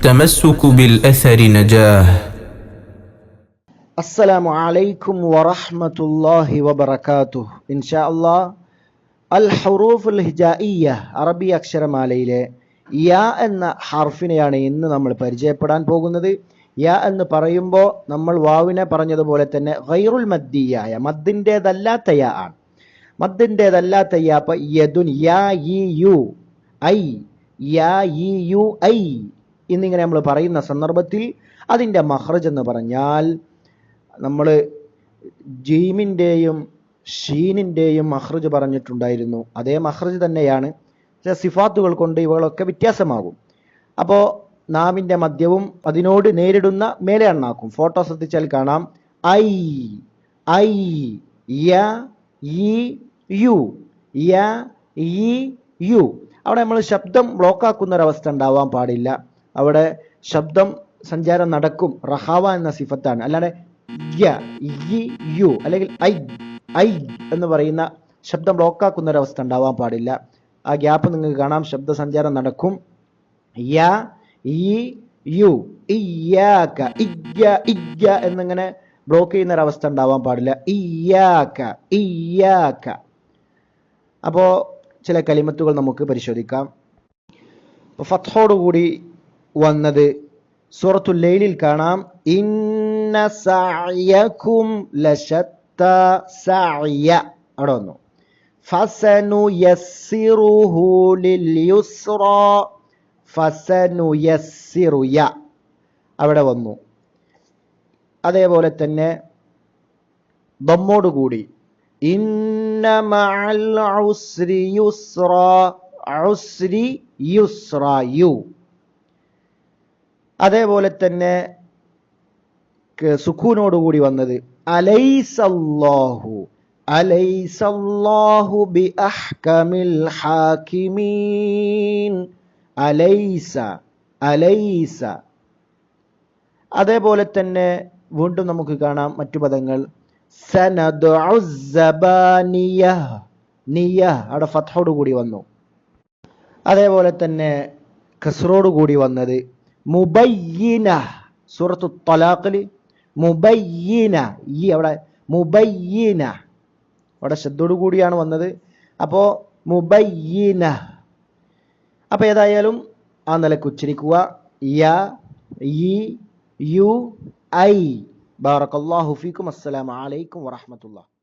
التمسك بالأثر نجاه السلام عليكم ورحمة الله وبركاته إن شاء الله الحروف الهجائية അറബി അക്ഷരമാലയിലെ യ എന്ന ഹർഫിനെയാണ് ഇന്ന് നമ്മൾ പരിചയപ്പെടാൻ പോകുന്നത് യ എന്ന് പറയുമ്പോൾ നമ്മൾ വാവിനെ പറഞ്ഞതുപോലെ തന്നെ ഗൈറുൽ മദ്ദിയായ മദ്ദിൻ്റെതല്ലാത്ത യ ആണ് മദ്ദിൻ്റെതല്ലാത്ത യ അപ്പൊ യദുൻ യാ ഇ യു ഐ യാ ഇ യു ഐ എന്നിങ്ങനെ നമ്മൾ പറയുന്ന സന്ദർഭത്തിൽ അതിന്റെ മഹ്റജ് എന്ന് പറഞ്ഞാൽ നമ്മൾ ജീമിന്റെയും ഷീനിന്റെയും മഹ്റജ് പറഞ്ഞിട്ടുണ്ടായിരുന്നു. അതേ മഹ്റജ് തന്നെയാണ്. ചില സിഫാത്തുകൾ കൊണ്ട് ഇവകളൊക്കെ വ്യത്യാസമാകും. അപ്പോൾ നാവിന്റെ മദ്യവും അതിനോട് നേരിടുന്ന മേലെ എണ്ണാക്കും ഫോട്ടോ ശ്രദ്ധിച്ചാൽ കാണാം. ഐ ഐ യ ഇ യു യ ഇ യു. അവിടെ നമ്മൾ ശബ്ദം ബ്ലോക്കാക്കുന്ന ഒരവസ്ഥ ഉണ്ടാവാൻ പാടില്ല. അവിടെ ശബ്ദം സഞ്ചാരം നടക്കും. റഹാവ എന്ന സിഫത്താണ്. അല്ലാതെ യ അല്ലെങ്കിൽ ഐ ഐ എന്ന് പറയുന്ന ശബ്ദം ബ്ലോക്കാക്കുന്ന ഒരവസ്ഥ ഉണ്ടാവാൻ പാടില്ല. ആ ഗ്യാപ്പ് നിങ്ങൾക്ക് കാണാം. ശബ്ദ സഞ്ചാരം നടക്കും. യ യു എന്നിങ്ങനെ ബ്ലോക്ക് ചെയ്യുന്ന ഒരവസ്ഥ ഉണ്ടാവാൻ പാടില്ല. ഇയ്യാക അപ്പോൾ ചില കലിമത്തുകൾ നമുക്ക് പരിശോധിക്കാം. അപ്പോൾ ഫത്തോടുകൂടി വന്നത്. സൂറത്തുൽ ലൈലിൽ കാണാം. ഇന്ന സഅയകും ലശത്ത സഅയ അവിടെ വന്നു. ഫസനു യസ്സിറുഹു ലിൽ ഫസനു യസ്സിറു യ അവിടെ വന്നു. അതേപോലെ തന്നെ ദമ്മോടുകൂടി. ഇന്ന മഅൽ ഉസ്രി യുസ്റ. ഉസ്രി യുസ്റ യു. അതേപോലെ തന്നെ സുഖൂനോടുകൂടി വന്നത് അലൈസല്ലാഹു അലൈസല്ലാഹു ബി അഹ്കമിൽ ഹാക്കിമീൻ അലൈസ അലൈസ. അതേപോലെ തന്നെ വീണ്ടും നമുക്ക് കാണാം മറ്റു പദങ്ങൾ സനദ്ഉ സബാനിയ നിയ അവിടെ ഫത്ഹോട് കൂടി വന്നു. അതേപോലെ തന്നെ ഖസ്റോട് കൂടി വന്നത് മുബയ്യിന സൂറത്തു തലാഖിൽ മുബയ്യിന ഈ അവിടെ മുബയ്യിന. അവിടെ ശബ്ദോടു കൂടിയാണ് വന്നത്. അപ്പോൾ മുബയ്യിന. അപ്പോൾ ഏതായാലും ആ നിലയ്ക്ക് ഉച്ചരിക്കുക. യ ഇ യു ഐ. ബാറക്കല്ലാഹു ഫീക്കും. അസ്സലാമു അലൈക്കും വറഹ്മത്തുള്ളാഹി.